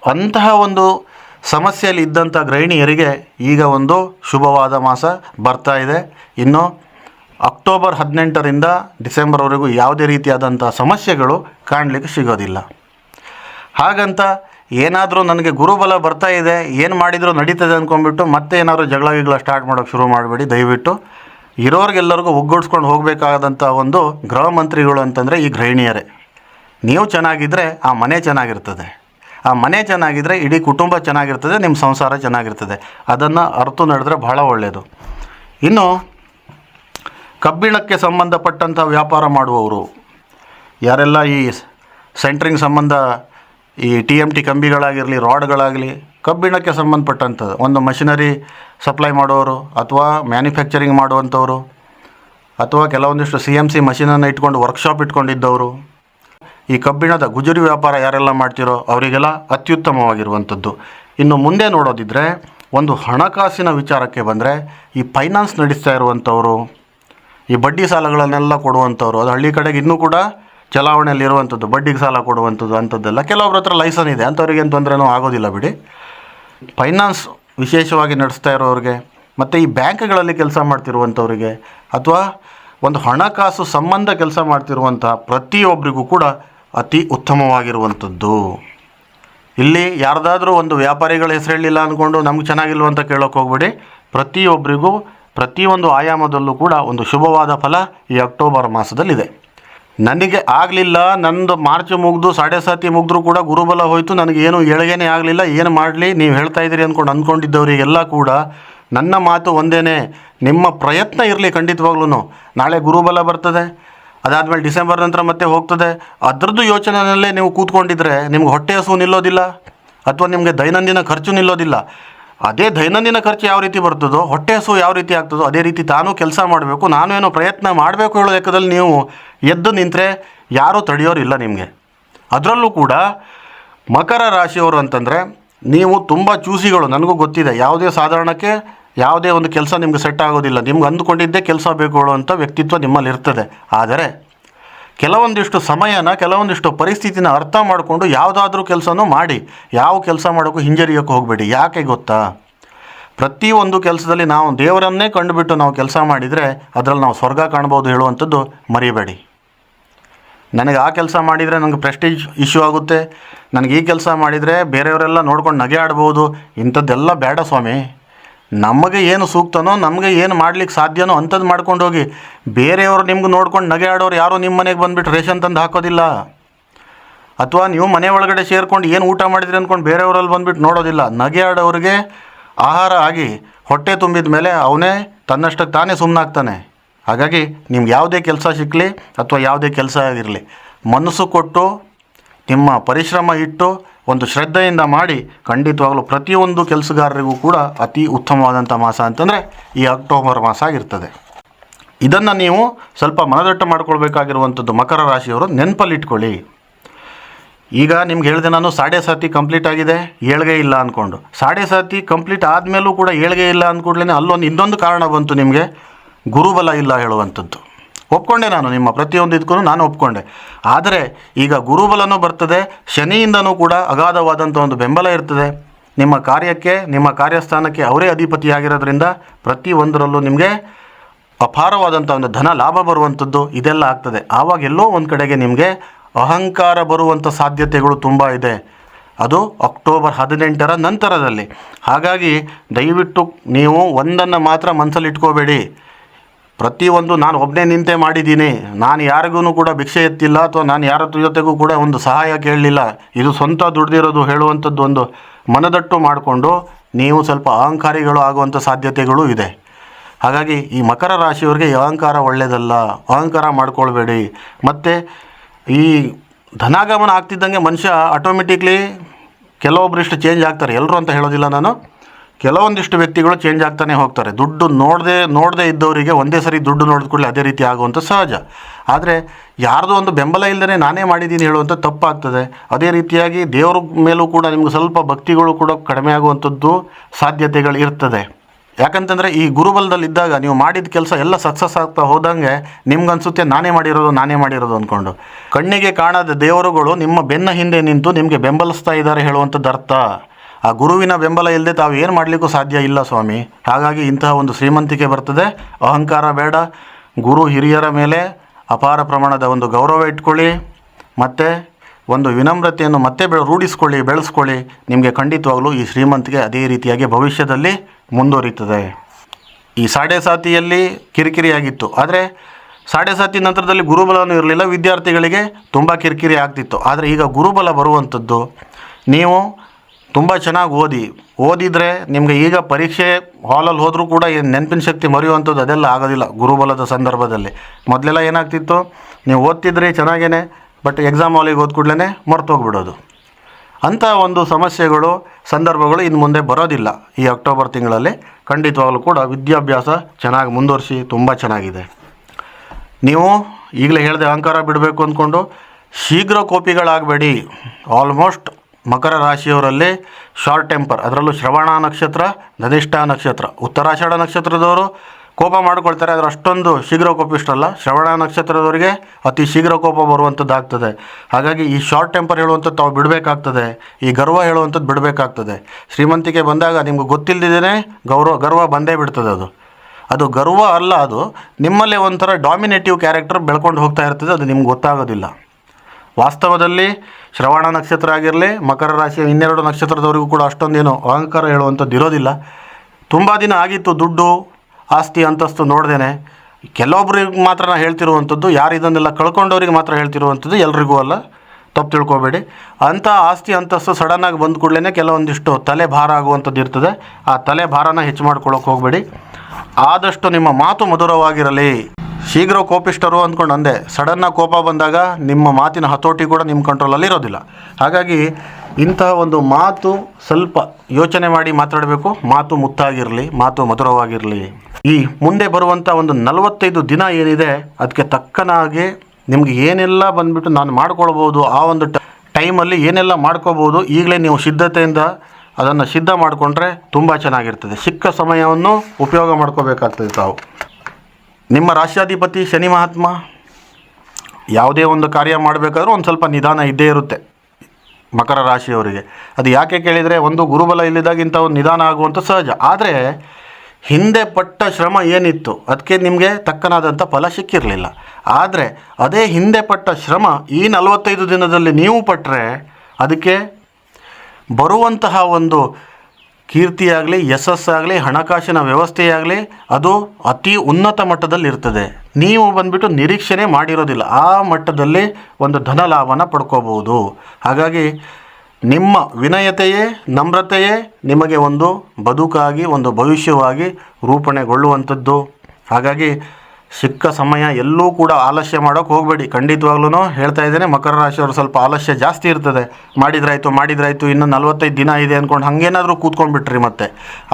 ಅಂತಹ ಒಂದು ಸಮಸ್ಯೆಯಲ್ಲಿ ಇದ್ದಂಥ ಗೃಹಿಣಿಯರಿಗೆ ಈಗ ಒಂದು ಶುಭವಾದ ಮಾಸ ಬರ್ತಾ ಇದೆ. ಇನ್ನು ಅಕ್ಟೋಬರ್ ಹದಿನೆಂಟರಿಂದ ಡಿಸೆಂಬರ್ವರೆಗೂ ಯಾವುದೇ ರೀತಿಯಾದಂಥ ಸಮಸ್ಯೆಗಳು ಕಾಣಲಿಕ್ಕೆ ಸಿಗೋದಿಲ್ಲ. ಹಾಗಂತ ಏನಾದರೂ ನನಗೆ ಗುರುಬಲ ಬರ್ತಾ ಇದೆ, ಏನು ಮಾಡಿದರೂ ನಡೀತದೆ ಅಂದ್ಕೊಂಡ್ಬಿಟ್ಟು ಮತ್ತೆ ಏನಾದರೂ ಜಗಳ ಗಿಗಳ ಸ್ಟಾರ್ಟ್ ಮಾಡೋಕ್ಕೆ ಶುರು ಮಾಡಬೇಡಿ. ದಯವಿಟ್ಟು ಇರೋರಿಗೆಲ್ಲರಿಗೂ ಒಗ್ಗೂಡಿಸ್ಕೊಂಡು ಹೋಗಬೇಕಾದಂಥ ಒಂದು ಗೃಹ ಮಂತ್ರಿಗಳು ಅಂತಂದರೆ ಈ ಗೃಹಿಣಿಯರೇ. ನೀವು ಚೆನ್ನಾಗಿದ್ದರೆ ಆ ಮನೆ ಚೆನ್ನಾಗಿರ್ತದೆ. ಆ ಮನೆ ಚೆನ್ನಾಗಿದ್ದರೆ ಇಡೀ ಕುಟುಂಬ ಚೆನ್ನಾಗಿರ್ತದೆ ನಿಮ್ಮ ಸಂಸಾರ ಚೆನ್ನಾಗಿರ್ತದೆ. ಅದನ್ನು ಅರ್ಥ ನಡೆದ್ರೆ ಬಹಳ ಒಳ್ಳೆಯದು ಇನ್ನು ಕಬ್ಬಿಣಕ್ಕೆ ಸಂಬಂಧಪಟ್ಟಂಥ ವ್ಯಾಪಾರ ಮಾಡುವವರು, ಯಾರೆಲ್ಲ ಈ ಸೆಂಟ್ರಿಂಗ್ ಸಂಬಂಧ ಈ ಟಿ ಎಂ ಟಿ ಕಂಬಿಗಳಾಗಿರಲಿ, ರಾಡ್ಗಳಾಗಲಿ, ಕಬ್ಬಿಣಕ್ಕೆ ಸಂಬಂಧಪಟ್ಟಂಥದ್ದು ಒಂದು ಮಷಿನರಿ ಸಪ್ಲೈ ಮಾಡೋರು ಅಥವಾ ಮ್ಯಾನುಫ್ಯಾಕ್ಚರಿಂಗ್ ಮಾಡುವಂಥವ್ರು ಅಥವಾ ಕೆಲವೊಂದಿಷ್ಟು ಸಿ ಎಂ ಸಿ ಮಷಿನನ್ನು ಇಟ್ಕೊಂಡು ವರ್ಕ್ಶಾಪ್ ಇಟ್ಕೊಂಡಿದ್ದವರು, ಈ ಕಬ್ಬಿಣದ ಗುಜರಿ ವ್ಯಾಪಾರ ಯಾರೆಲ್ಲ ಮಾಡ್ತಿರೋ ಅವರಿಗೆಲ್ಲ ಅತ್ಯುತ್ತಮವಾಗಿರುವಂಥದ್ದು. ಇನ್ನು ಮುಂದೆ ನೋಡೋದಿದ್ದರೆ ಒಂದು ಹಣಕಾಸಿನ ವಿಚಾರಕ್ಕೆ ಬಂದರೆ ಈ ಫೈನಾನ್ಸ್ ನಡೆಸ್ತಾ ಇರುವಂಥವರು, ಈ ಬಡ್ಡಿ ಸಾಲಗಳನ್ನೆಲ್ಲ ಕೊಡುವಂಥವ್ರು, ಅದು ಹಳ್ಳಿ ಕಡೆಗೆ ಇನ್ನೂ ಕೂಡ ಚಲಾವಣೆಯಲ್ಲಿ ಇರುವಂಥದ್ದು ಬಡ್ಡಿಗೆ ಸಾಲ ಕೊಡುವಂಥದ್ದು, ಅಂಥದ್ದೆಲ್ಲ ಕೆಲವೊಬ್ರ ಹತ್ರ ಲೈಸನ್ ಇದೆ. ಅಂಥವ್ರಿಗೆ ಏನು ತೊಂದರೆನೂ ಆಗೋದಿಲ್ಲ ಬಿಡಿ. ಫೈನಾನ್ಸ್ ವಿಶೇಷವಾಗಿ ನಡೆಸ್ತಾ ಇರೋರಿಗೆ, ಮತ್ತು ಈ ಬ್ಯಾಂಕ್ಗಳಲ್ಲಿ ಕೆಲಸ ಮಾಡ್ತಿರುವಂಥವ್ರಿಗೆ, ಅಥವಾ ಒಂದು ಹಣಕಾಸು ಸಂಬಂಧ ಕೆಲಸ ಮಾಡ್ತಿರುವಂಥ ಪ್ರತಿಯೊಬ್ಬರಿಗೂ ಕೂಡ ಅತಿ ಉತ್ತಮವಾಗಿರುವಂಥದ್ದು. ಇಲ್ಲಿ ಯಾರ್ದಾದರೂ ಒಂದು ವ್ಯಾಪಾರಿಗಳ ಹೆಸರೇಳಿಲ್ಲ ಅಂದ್ಕೊಂಡು ನಮ್ಗೆ ಚೆನ್ನಾಗಿಲ್ವ ಅಂತ ಕೇಳೋಕೆ ಹೋಗ್ಬೇಡಿ. ಪ್ರತಿಯೊಬ್ಬರಿಗೂ ಪ್ರತಿಯೊಂದು ಆಯಾಮದಲ್ಲೂ ಕೂಡ ಒಂದು ಶುಭವಾದ ಫಲ ಈ ಅಕ್ಟೋಬರ್ ಮಾಸದಲ್ಲಿದೆ. ನನಗೆ ಆಗಲಿಲ್ಲ, ನಂದು ಮಾರ್ಚ್ ಮುಗಿದು, ಸಾಡೆ ಸಾತಿ ಮುಗಿದ್ರೂ ಕೂಡ ಗುರುಬಲ ಹೋಯಿತು, ನನಗೆ ಏನು ಏಳಿಗೆನೇ ಆಗಲಿಲ್ಲ, ಏನು ಮಾಡಲಿ, ನೀವು ಹೇಳ್ತಾ ಇದ್ದೀರಿ ಅಂದ್ಕೊಂಡು ಅಂದ್ಕೊಂಡಿದ್ದವರಿಗೆಲ್ಲ ಕೂಡ ನನ್ನ ಮಾತು ಒಂದೇನೆ, ನಿಮ್ಮ ಪ್ರಯತ್ನ ಇರಲಿ ಖಂಡಿತವಾಗ್ಲೂ ನಾಳೆ ಗುರುಬಲ ಬರ್ತದೆ, ಅದಾದಮೇಲೆ ಡಿಸೆಂಬರ್ ನಂತರ ಮತ್ತೆ ಹೋಗ್ತದೆ. ಅದರದ್ದು ಯೋಚನೆಯಲ್ಲೇ ನೀವು ಕೂತ್ಕೊಂಡಿದ್ರೆ ನಿಮ್ಗೆ ಹೊಟ್ಟೆ ಹಸು ನಿಲ್ಲೋದಿಲ್ಲ, ಅಥವಾ ನಿಮಗೆ ದೈನಂದಿನ ಖರ್ಚು ನಿಲ್ಲೋದಿಲ್ಲ. ಅದೇ ದೈನಂದಿನ ಖರ್ಚು ಯಾವ ರೀತಿ ಬರ್ತದೋ, ಹೊಟ್ಟೆ ಹಸು ಯಾವ ರೀತಿ ಆಗ್ತದೋ, ಅದೇ ರೀತಿ ತಾನೂ ಕೆಲಸ ಮಾಡಬೇಕು. ನಾನು ಏನೋ ಪ್ರಯತ್ನ ಮಾಡಬೇಕು ಹೇಳೋ ಲೆಕ್ಕದಲ್ಲಿ ನೀವು ಎದ್ದು ನಿಂತರೆ ಯಾರೂ ತಡೆಯೋರಿಲ್ಲ ನಿಮಗೆ. ಅದರಲ್ಲೂ ಕೂಡ ಮಕರ ರಾಶಿಯವರು ಅಂತಂದರೆ ನೀವು ತುಂಬ ಚೂಸಿಗಳು, ನನಗೂ ಗೊತ್ತಿದೆ, ಯಾವುದೇ ಸಾಧಾರಣಕ್ಕೆ ಯಾವುದೇ ಒಂದು ಕೆಲಸ ನಿಮಗೆ ಸೆಟ್ ಆಗೋದಿಲ್ಲ. ನಿಮ್ಗೆ ಅಂದುಕೊಂಡಿದ್ದೇ ಕೆಲಸ ಬೇಕು ಹೇಳುವಂಥ ವ್ಯಕ್ತಿತ್ವ ನಿಮ್ಮಲ್ಲಿ ಇರ್ತದೆ ಆದರೆ ಕೆಲವೊಂದಿಷ್ಟು ಸಮಯನ, ಕೆಲವೊಂದಿಷ್ಟು ಪರಿಸ್ಥಿತಿನ ಅರ್ಥ ಮಾಡಿಕೊಂಡು ಯಾವುದಾದ್ರೂ ಕೆಲಸನೂ ಮಾಡಿ, ಯಾವ ಕೆಲಸ ಮಾಡೋಕ್ಕೂ ಹಿಂಜರಿಯೋಕ್ಕೆ ಹೋಗಬೇಡಿ. ಯಾಕೆ ಗೊತ್ತಾ? ಪ್ರತಿಯೊಂದು ಕೆಲಸದಲ್ಲಿ ನಾವು ದೇವರನ್ನೇ ಕಂಡುಬಿಟ್ಟು ನಾವು ಕೆಲಸ ಮಾಡಿದರೆ ಅದರಲ್ಲಿ ನಾವು ಸ್ವರ್ಗ ಕಾಣ್ಬೋದು ಹೇಳುವಂಥದ್ದು ಮರೆಯಬೇಡಿ ನನಗೆ ಆ ಕೆಲಸ ಮಾಡಿದರೆ ನನಗೆ ಪ್ರೆಸ್ಟೀಜ್ ಇಶ್ಯೂ ಆಗುತ್ತೆ. ನನಗೆ ಈ ಕೆಲಸ ಮಾಡಿದರೆ ಬೇರೆಯವರೆಲ್ಲ ನೋಡ್ಕೊಂಡು ನಗೆ ಆಡ್ಬೋದು. ಇಂಥದ್ದೆಲ್ಲ ಬೇಡ ಸ್ವಾಮಿ. ನಮಗೆ ಏನು ಸೂಕ್ತನೋ, ನಮಗೆ ಏನು ಮಾಡ್ಲಿಕ್ಕೆ ಸಾಧ್ಯನೋ ಅಂಥದ್ದು ಮಾಡ್ಕೊಂಡು ಹೋಗಿ. ಬೇರೆಯವರು ನಿಮ್ಗೆ ನೋಡ್ಕೊಂಡು ನಗೆ ಆಡೋರು ಯಾರೋ ನಿಮ್ಮ ಮನೆಗೆ ಬಂದುಬಿಟ್ಟು ರೇಷನ್ ತಂದು ಹಾಕೋದಿಲ್ಲ. ಅಥವಾ ನೀವು ಮನೆ ಒಳಗಡೆ ಸೇರ್ಕೊಂಡು ಏನು ಊಟ ಮಾಡಿದ್ರಿ ಅಂದ್ಕೊಂಡು ಬೇರೆಯವರಲ್ಲಿ ಬಂದುಬಿಟ್ಟು ನೋಡೋದಿಲ್ಲ. ನಗೆ ಆಡೋರಿಗೆ ಆಹಾರ ಆಗಿ ಹೊಟ್ಟೆ ತುಂಬಿದ ಮೇಲೆ ಅವನೇ ತನ್ನಷ್ಟಕ್ಕೆ ತಾನೇ ಸುಮ್ಮನಾಗ್ತಾನೆ ಹಾಗಾಗಿ ನಿಮ್ಗೆ ಯಾವುದೇ ಕೆಲಸ ಸಿಕ್ಕಲಿ ಅಥವಾ ಯಾವುದೇ ಕೆಲಸ ಆಗಿರಲಿ ಮನಸ್ಸು ಕೊಟ್ಟು, ನಿಮ್ಮ ಪರಿಶ್ರಮ ಇಟ್ಟು ಒಂದು ಶ್ರದ್ಧೆಯಿಂದ ಮಾಡಿ ಖಂಡಿತವಾಗಲೂ ಪ್ರತಿಯೊಂದು ಕೆಲಸಗಾರರಿಗೂ ಕೂಡ ಅತಿ ಉತ್ತಮವಾದಂಥ ಮಾಸ ಅಂತಂದರೆ ಈ ಅಕ್ಟೋಬರ್ ಮಾಸ ಆಗಿರ್ತದೆ. ಇದನ್ನು ನೀವು ಸ್ವಲ್ಪ ಮನದಟ್ಟು ಮಾಡ್ಕೊಳ್ಬೇಕಾಗಿರುವಂಥದ್ದು ಮಕರ ರಾಶಿಯವರು ನೆನಪಲ್ಲಿಟ್ಕೊಳ್ಳಿ. ಈಗ ನಿಮ್ಗೆ ಹೇಳಿದೆ ನಾನು ಸಾಡೆ ಸಾತಿ ಕಂಪ್ಲೀಟ್ ಆಗಿದೆ, ಏಳ್ಗೆ ಇಲ್ಲ ಅಂದ್ಕೊಂಡು ಸಾಡೆ ಸಾತಿ ಕಂಪ್ಲೀಟ್ ಆದಮೇಲೂ ಕೂಡ ಏಳ್ಗೆ ಇಲ್ಲ ಅಂದ್ಕೂಡ್ಲೇ ಅಲ್ಲೊಂದು, ಇನ್ನೊಂದು ಕಾರಣ ಬಂತು ನಿಮಗೆ, ಗುರುಬಲ ಇಲ್ಲ ಹೇಳುವಂಥದ್ದು. ಒಪ್ಕೊಂಡೆ ನಾನು, ನಿಮ್ಮ ಪ್ರತಿಯೊಂದು ಇದಕ್ಕೂ ನಾನು ಒಪ್ಕೊಂಡೆ. ಆದರೆ ಈಗ ಗುರುಬಲನೂ ಬರ್ತದೆ, ಶನಿಯಿಂದನೂ ಕೂಡ ಅಗಾಧವಾದಂಥ ಒಂದು ಬೆಂಬಲ ಇರ್ತದೆ. ನಿಮ್ಮ ಕಾರ್ಯಕ್ಕೆ, ನಿಮ್ಮ ಕಾರ್ಯಸ್ಥಾನಕ್ಕೆ ಅವರೇ ಅಧಿಪತಿಯಾಗಿರೋದ್ರಿಂದ ಪ್ರತಿಯೊಂದರಲ್ಲೂ ನಿಮಗೆ ಅಪಾರವಾದಂಥ ಒಂದು ಧನ ಲಾಭ ಬರುವಂಥದ್ದು ಇದೆಲ್ಲ ಆಗ್ತದೆ. ಆವಾಗ ಎಲ್ಲೋ ಒಂದು ಕಡೆಗೆ ನಿಮಗೆ ಅಹಂಕಾರ ಬರುವಂಥ ಸಾಧ್ಯತೆಗಳು ತುಂಬ ಇದೆ. ಅದು ಅಕ್ಟೋಬರ್ ಹದಿನೆಂಟರ ನಂತರದಲ್ಲಿ. ಹಾಗಾಗಿ ದಯವಿಟ್ಟು ನೀವು ಒಂದನ್ನು ಮಾತ್ರ ಮನಸ್ಸಲ್ಲಿ ಇಟ್ಕೋಬೇಡಿ ಪ್ರತಿಯೊಂದು ನಾನು ಒಬ್ಬನೇ ನಿಂತೆ ಮಾಡಿದ್ದೀನಿ. ನಾನು ಯಾರಿಗೂ ಕೂಡ ಭಿಕ್ಷೆ ಎತ್ತಿಲ್ಲ ಅಥವಾ ನಾನು ಯಾರ ಜೊತೆಗೂ ಕೂಡ ಒಂದು ಸಹಾಯ ಕೇಳಲಿಲ್ಲ. ಇದು ಸ್ವಂತ ದುಡ್ದಿರೋದು ಹೇಳುವಂಥದ್ದು ಒಂದು ಮನದಟ್ಟು ಮಾಡಿಕೊಂಡು ನೀವು ಸ್ವಲ್ಪ ಅಹಂಕಾರಿಗಳು ಆಗುವಂಥ ಸಾಧ್ಯತೆಗಳು ಇದೆ. ಹಾಗಾಗಿ ಈ ಮಕರ ರಾಶಿಯವರಿಗೆ ಅಹಂಕಾರ ಒಳ್ಳೆಯದಲ್ಲ. ಅಹಂಕಾರ ಮಾಡ್ಕೊಳ್ಬೇಡಿ. ಮತ್ತು ಈ ಧನಾಗಮನ ಆಗ್ತಿದ್ದಂಗೆ ಮನುಷ್ಯ ಆಟೋಮೆಟಿಕ್ಲಿ ಕೆಲವೊಬ್ಬರಿಷ್ಟು ಚೇಂಜ್ ಆಗ್ತಾರೆ. ಎಲ್ಲರೂ ಅಂತ ಹೇಳೋದಿಲ್ಲ ನಾನು. ಕೆಲವೊಂದಿಷ್ಟು ವ್ಯಕ್ತಿಗಳು ಚೇಂಜ್ ಆಗ್ತಾನೆ ಹೋಗ್ತಾರೆ. ದುಡ್ಡು ನೋಡದೆ, ನೋಡದೇ ಇದ್ದವರಿಗೆ ಒಂದೇ ಸರಿ ದುಡ್ಡು ನೋಡಿದ ಕೂಡಲೇ ಅದೇ ರೀತಿ ಆಗುವಂಥ ಸಹಜ. ಆದರೆ ಯಾರ್ದೋ ಒಂದು ಬೆಂಬಲ ಇಲ್ಲದೇ ನಾನೇ ಮಾಡಿದ್ದೀನಿ ಹೇಳುವಂಥ ತಪ್ಪಾಗ್ತದೆ. ಅದೇ ರೀತಿಯಾಗಿ ದೇವ್ರ ಮೇಲೂ ಕೂಡ ನಿಮ್ಗೆ ಸ್ವಲ್ಪ ಭಕ್ತಿಗಳು ಕೂಡ ಕಡಿಮೆ ಆಗುವಂಥದ್ದು ಸಾಧ್ಯತೆಗಳು ಇರ್ತದೆ. ಯಾಕಂತಂದರೆ ಈ ಗುರುಬಲದಲ್ಲಿದ್ದಾಗ ನೀವು ಮಾಡಿದ ಕೆಲಸ ಎಲ್ಲ ಸಕ್ಸಸ್ ಆಗ್ತಾ ಹೋದಂಗೆ ನಿಮ್ಗೆ ಅನ್ಸುತ್ತೆ ನಾನೇ ಮಾಡಿರೋದು ನಾನೇ ಮಾಡಿರೋದು ಅಂದ್ಕೊಂಡು ಕಣ್ಣಿಗೆ ಕಾಣದ ದೇವರುಗಳು ನಿಮ್ಮ ಬೆನ್ನ ಹಿಂದೆ ನಿಂತು ನಿಮಗೆ ಬೆಂಬಲಿಸ್ತಾ ಇದ್ದಾರೆ ಹೇಳುವಂಥದ್ದು ಅರ್ಥ. ಆ ಗುರುವಿನ ಬೆಂಬಲ ಇಲ್ಲದೆ ತಾವು ಏನು ಮಾಡಲಿಕ್ಕೂ ಸಾಧ್ಯ ಇಲ್ಲ ಸ್ವಾಮಿ. ಹಾಗಾಗಿ ಇಂತಹ ಒಂದು ಶ್ರೀಮಂತಿಕೆ ಬರ್ತದೆ. ಅಹಂಕಾರ ಬೇಡ. ಗುರು ಹಿರಿಯರ ಮೇಲೆ ಅಪಾರ ಪ್ರಮಾಣದ ಒಂದು ಗೌರವ ಇಟ್ಕೊಳ್ಳಿ. ಮತ್ತು ಒಂದು ವಿನಮ್ರತೆಯನ್ನು ಮತ್ತೆ ಬೆ ರೂಢಿಸ್ಕೊಳ್ಳಿ, ಬೆಳೆಸ್ಕೊಳ್ಳಿ. ನಿಮಗೆ ಖಂಡಿತವಾಗಲೂ ಈ ಶ್ರೀಮಂತಿಕೆ ಅದೇ ರೀತಿಯಾಗಿ ಭವಿಷ್ಯದಲ್ಲಿ ಮುಂದುವರಿತದೆ. ಈ ಸಾಡೆ ಸಾತಿಯಲ್ಲಿ ಕಿರಿಕಿರಿಯಾಗಿತ್ತು. ಆದರೆ ಸಾಡೆ ಸಾತಿ ನಂತರದಲ್ಲಿ ಗುರುಬಲನೂ ಇರಲಿಲ್ಲ. ವಿದ್ಯಾರ್ಥಿಗಳಿಗೆ ತುಂಬ ಕಿರಿಕಿರಿ ಆಗ್ತಿತ್ತು. ಆದರೆ ಈಗ ಗುರುಬಲ ಬರುವಂಥದ್ದು ನೀವು ತುಂಬ ಚೆನ್ನಾಗಿ ಓದಿ. ಓದಿದರೆ ನಿಮಗೆ ಈಗ ಪರೀಕ್ಷೆ ಹಾಲಲ್ಲಿ ಹೋದರೂ ಕೂಡ ಏನು ನೆನಪಿನ ಶಕ್ತಿ ಮರೆಯುವಂಥದ್ದು ಅದೆಲ್ಲ ಆಗೋದಿಲ್ಲ ಗುರುಬಲದ ಸಂದರ್ಭದಲ್ಲಿ. ಮೊದಲೆಲ್ಲ ಏನಾಗ್ತಿತ್ತು? ನೀವು ಓದ್ತಿದ್ರಿ ಚೆನ್ನಾಗೇನೆ ಬಟ್ ಎಕ್ಸಾಮ್ ಹಾಲಿಗೆ ಓದ್ ಕೂಡಲೇ ಮರ್ತೋಗ್ಬಿಡೋದು. ಅಂಥ ಒಂದು ಸಮಸ್ಯೆಗಳು, ಸಂದರ್ಭಗಳು ಇನ್ನು ಮುಂದೆ ಬರೋದಿಲ್ಲ ಈ ಅಕ್ಟೋಬರ್ ತಿಂಗಳಲ್ಲಿ. ಖಂಡಿತವಾಗಲೂ ಕೂಡ ವಿದ್ಯಾಭ್ಯಾಸ ಚೆನ್ನಾಗಿ ಮುಂದುವರಿಸಿ ತುಂಬ ಚೆನ್ನಾಗಿದೆ. ನೀವು ಈಗಲೇ ಹೇಳಿದೆ ಅಹಂಕಾರ ಬಿಡಬೇಕು ಅಂದ್ಕೊಂಡು ಶೀಘ್ರ ಕೋಪಿಗಳಾಗಬೇಡಿ. ಆಲ್ಮೋಸ್ಟ್ ಮಕರ ರಾಶಿಯವರಲ್ಲಿ ಶಾರ್ಟ್ ಟೆಂಪರ್ ಅದರಲ್ಲೂ ಶ್ರವಣ ನಕ್ಷತ್ರ, ಧನಿಷ್ಠ ನಕ್ಷತ್ರ, ಉತ್ತರಾಷಾಢ ನಕ್ಷತ್ರದವರು ಕೋಪ ಮಾಡಿಕೊಳ್ತಾರೆ, ಆದರೆ ಅಷ್ಟೊಂದು ಶೀಘ್ರ ಕೋಪಿಷ್ಟಲ್ಲ ಶ್ರವಣ ನಕ್ಷತ್ರದವರಿಗೆ ಅತಿ ಶೀಘ್ರ ಕೋಪ ಬರುವಂಥದ್ದಾಗ್ತದೆ ಹಾಗಾಗಿ ಈ ಶಾರ್ಟ್ ಟೆಂಪರ್ ಹೇಳುವಂಥದ್ದು ತಾವು ಬಿಡಬೇಕಾಗ್ತದೆ. ಈ ಗರ್ವ ಹೇಳುವಂಥದ್ದು ಬಿಡಬೇಕಾಗ್ತದೆ. ಶ್ರೀಮಂತಿಕೆ ಬಂದಾಗ ನಿಮ್ಗೆ ಗೊತ್ತಿಲ್ಲದಿದ್ದೇನೆ ಗೌರವ, ಗರ್ವ ಬಂದೇ ಬಿಡ್ತದೆ ಅದು. ಅದು ಗರ್ವ ಅಲ್ಲ ಅದು. ನಿಮ್ಮಲ್ಲೇ ಒಂಥರ ಡಾಮಿನೇಟಿವ್ ಕ್ಯಾರೆಕ್ಟರ್ ಬೆಳ್ಕೊಂಡು ಹೋಗ್ತಾ ಇರ್ತದೆ, ಅದು ನಿಮ್ಗೆ ಗೊತ್ತಾಗೋದಿಲ್ಲ. ವಾಸ್ತವದಲ್ಲಿ ಶ್ರವಣ ನಕ್ಷತ್ರ ಆಗಿರಲಿ ಮಕರ ರಾಶಿಯ ಇನ್ನೆರಡು ನಕ್ಷತ್ರದವರಿಗೂ ಕೂಡ ಅಷ್ಟೊಂದೇನು ಅಹಂಕಾರ ಹೇಳುವಂಥದ್ದು ಇರೋದಿಲ್ಲ. ತುಂಬ ದಿನ ಆಗಿತ್ತು ದುಡ್ಡು, ಆಸ್ತಿ, ಅಂತಸ್ತು ನೋಡ್ದೇನೆ. ಕೆಲವೊಬ್ರಿಗೆ ಮಾತ್ರ ನಾನು ಹೇಳ್ತಿರುವಂಥದ್ದು, ಯಾರು ಇದನ್ನೆಲ್ಲ ಕಳ್ಕೊಂಡವ್ರಿಗೆ ಮಾತ್ರ ಹೇಳ್ತಿರುವಂಥದ್ದು ಎಲ್ರಿಗೂ ಅಲ್ಲ. ತಪ್ಪು ತಿಳ್ಕೊಬೇಡಿ. ಅಂಥ ಆಸ್ತಿ, ಅಂತಸ್ತು ಸಡನ್ನಾಗಿ ಬಂದ ಕೂಡಲೇ ಕೆಲವೊಂದಿಷ್ಟು ತಲೆ ಭಾರ ಆಗುವಂಥದ್ದು ಇರ್ತದೆ. ಆ ತಲೆ ಭಾರನ ಹೆಚ್ಚು ಮಾಡ್ಕೊಳ್ಳೋಕೆ ಹೋಗಬೇಡಿ. ಆದಷ್ಟು ನಿಮ್ಮ ಮಾತು ಮಧುರವಾಗಿರಲಿ. ಶೀಘ್ರ ಕೋಪಿಷ್ಟರು ಅಂದ್ಕೊಂಡು ಅಂದೆ ಸಡನ್ನಾಗಿ ಕೋಪ ಬಂದಾಗ ನಿಮ್ಮ ಮಾತಿನ ಹತೋಟಿ ಕೂಡ ನಿಮ್ಮ ಕಂಟ್ರೋಲಲ್ಲಿ ಇರೋದಿಲ್ಲ. ಹಾಗಾಗಿ ಇಂತಹ ಒಂದು ಮಾತು ಸ್ವಲ್ಪ ಯೋಚನೆ ಮಾಡಿ ಮಾತಾಡಬೇಕು. ಮಾತು ಮುತ್ತಾಗಿರಲಿ, ಮಾತು ಮಧುರವಾಗಿರಲಿ. ಈ ಮುಂದೆ ಬರುವಂಥ ಒಂದು ನಲವತ್ತೈದು ದಿನ ಏನಿದೆ, ಅದಕ್ಕೆ ತಕ್ಕನಾಗಿ ನಿಮಗೆ ಏನೆಲ್ಲ ಬಂದ್ಬಿಟ್ಟು ನಾನು ಮಾಡ್ಕೊಳ್ಬೋದು ಆ ಒಂದು ಟೈಮಲ್ಲಿ ಏನೆಲ್ಲ ಮಾಡ್ಕೋಬೋದು ಈಗಲೇ ನೀವು ಸಿದ್ಧತೆಯಿಂದ ಅದನ್ನು ಸಿದ್ಧ ಮಾಡಿಕೊಂಡ್ರೆ ತುಂಬ ಚೆನ್ನಾಗಿರ್ತದೆ. ಸಿಕ್ಕ ಸಮಯವನ್ನು ಉಪಯೋಗ ಮಾಡ್ಕೋಬೇಕಾಗ್ತದೆ ತಾವು. ನಿಮ್ಮ ರಾಷ್ಟ್ರಾಧಿಪತಿ ಶನಿ ಮಹಾತ್ಮ ಯಾವುದೇ ಒಂದು ಕಾರ್ಯ ಮಾಡಬೇಕಾದ್ರೂ ಒಂದು ಸ್ವಲ್ಪ ನಿಧಾನ ಇದ್ದೇ ಇರುತ್ತೆ ಮಕರ ರಾಶಿಯವರಿಗೆ. ಅದು ಯಾಕೆ ಕೇಳಿದರೆ ಒಂದು ಗುರುಬಲ ಇಲ್ಲಿದ್ದಾಗ ಇಂಥ ಒಂದು ನಿಧಾನ ಆಗುವಂಥ ಸಹಜ. ಆದರೆ ಹಿಂದೆ ಪಟ್ಟ ಶ್ರಮ ಏನಿತ್ತು, ಅದಕ್ಕೆ ನಿಮಗೆ ತಕ್ಕನಾದಂಥ ಫಲ ಸಿಕ್ಕಿರಲಿಲ್ಲ. ಆದರೆ ಅದೇ ಹಿಂದೆ ಪಟ್ಟ ಶ್ರಮ ಈ ನಲವತ್ತೈದು ದಿನದಲ್ಲಿ ನೀವು ಪಟ್ಟರೆ ಅದಕ್ಕೆ ಬರುವಂತಹ ಒಂದು ಕೀರ್ತಿಯಾಗಲಿ, ಯಶಸ್ಸಾಗಲಿ, ಹಣಕಾಸಿನ ವ್ಯವಸ್ಥೆಯಾಗಲಿ ಅದು ಅತಿ ಉನ್ನತ ಮಟ್ಟದಲ್ಲಿ ಇರ್ತದೆ ನೀವು ಬಂದ್ಬಿಟ್ಟು ನಿರೀಕ್ಷಣೆ ಮಾಡಿರೋದಿಲ್ಲ. ಆ ಮಟ್ಟದಲ್ಲಿ ಒಂದು ಧನ ಲಾಭನ ಪಡ್ಕೋಬಹುದು. ಹಾಗಾಗಿ ನಿಮ್ಮ ವಿನಯತೆಯೇ, ನಮ್ರತೆಯೇ ನಿಮಗೆ ಒಂದು ಬದುಕಾಗಿ, ಒಂದು ಭವಿಷ್ಯವಾಗಿ ರೂಪಣೆಗೊಳ್ಳುವಂಥದ್ದು. ಹಾಗಾಗಿ ಸಿಕ್ಕ ಸಮಯ ಎಲ್ಲೂ ಕೂಡ ಆಲಸ್ಯ ಮಾಡೋಕ್ಕೆ ಹೋಗಬೇಡಿ. ಖಂಡಿತವಾಗ್ಲೂ ಹೇಳ್ತಾ ಇದ್ದೇನೆ, ಮಕರ ರಾಶಿಯವರು ಸ್ವಲ್ಪ ಆಲಸ್ಯ ಜಾಸ್ತಿ ಇರ್ತದೆ. ಮಾಡಿದ್ರಾಯ್ತು ಮಾಡಿದ್ರಾಯ್ತು, ಇನ್ನು ನಲ್ವತ್ತೈದು ದಿನ ಇದೆ ಅಂದ್ಕೊಂಡು ಹಾಗೇನಾದರೂ ಕೂತ್ಕೊಂಡ್ಬಿಟ್ರಿ ಮತ್ತೆ.